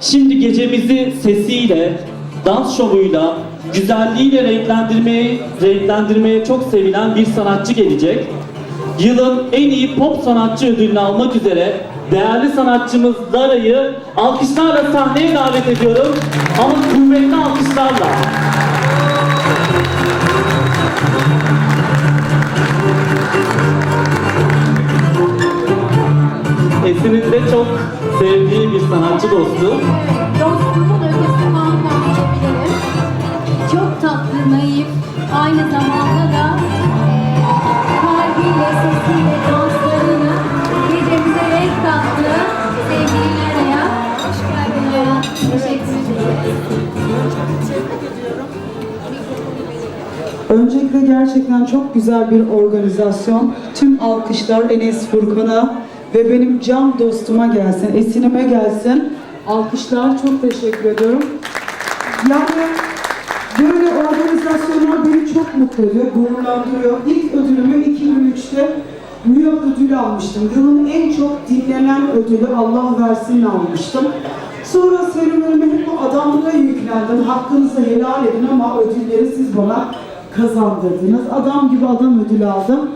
Şimdi gecemizi sesiyle, dans şovuyla, güzelliğiyle renklendirmeye, renklendirmeye çok sevilen bir sanatçı gelecek. Yılın en iyi pop sanatçı ödülünü almak üzere değerli sanatçımız Dara'yı alkışlarla sahneye davet ediyorum. Ama kuvvetli alkışlarla. Esin'in de çok sevdiği bir sanatçı dostu. Dostumun ötesi anlatabilirim. Çok tatlı, naif, aynı zamanda da eee kalbiyle, sesiyle, danslarını gecemize renk kattı. Sevgili Nera'ya, hoş geldin Ner'a. Teşekkür ederim. Öncelikle gerçekten çok güzel bir organizasyon. Tüm alkışlar Enes Furkan'a ve benim can dostuma gelsin, Esin'ime gelsin. Alkışlar çok teşekkür ediyorum. Yani böyle organizasyonlar beni çok mutlu ediyor, gururlandırıyor. İlk ödülümü 2003'te New York ödülü almıştım. Yılın en çok dinlenen ödülü Allah versin almıştım. Sonra serüvenime hep bu adamlığa yüklendim. Hakkınızı helal edin ama ödülleri siz bana kazandırdınız. Adam gibi adam ödülü aldım.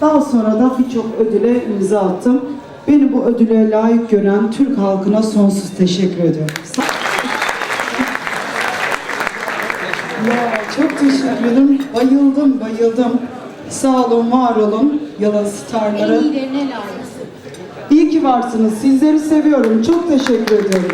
Daha sonra da birçok ödüle imza attım. Beni bu ödüle layık gören Türk halkına sonsuz teşekkür ediyorum. Ya çok teşekkür ederim. Bayıldım, bayıldım. Sağ olun, var olun. Yalın starları. En iyilerine layıksın. İyi ki varsınız. Sizleri seviyorum. Çok teşekkür ediyorum.